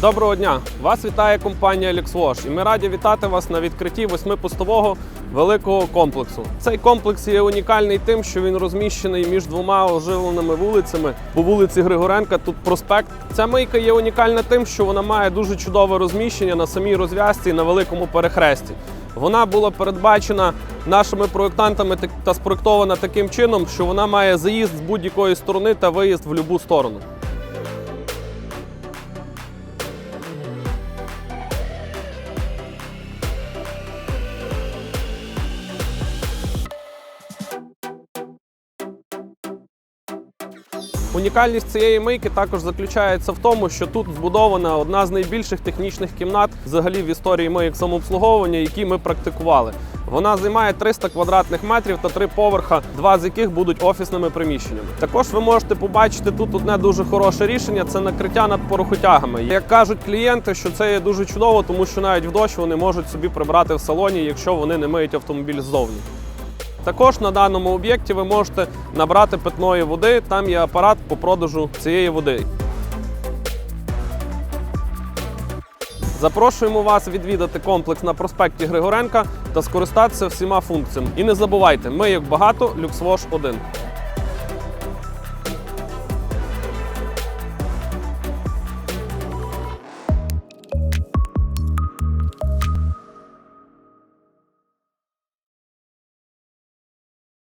Доброго дня! Вас вітає компанія LexWash і ми раді вітати вас на відкритті восьмипустового великого комплексу. Цей комплекс є унікальний тим, що він розміщений між двома оживленими вулицями по вулиці Григоренка. Тут проспект. Ця мийка є унікальна тим, що вона має дуже чудове розміщення на самій розв'язці і на великому перехресті. Вона була передбачена нашими проєктантами та спроєктована таким чином, що вона має заїзд з будь-якої сторони та виїзд в будь-яку сторону. Унікальність цієї мийки також заключається в тому, що тут збудована одна з найбільших технічних кімнат взагалі в історії мийок самообслуговування, які ми практикували. Вона займає 300 квадратних метрів та три поверха, два з яких будуть офісними приміщеннями. Також ви можете побачити тут одне дуже хороше рішення це накриття над порохотягами. Як кажуть клієнти, що це є дуже чудово, тому що навіть в дощ вони можуть собі прибрати в салоні, якщо вони не миють автомобіль ззовні. Також на даному об'єкті ви можете набрати питної води. Там є апарат по продажу цієї води. Запрошуємо вас відвідати комплекс на проспекті Григоренка та скористатися всіма функціями. І не забувайте, ми як багато, люксвош 1.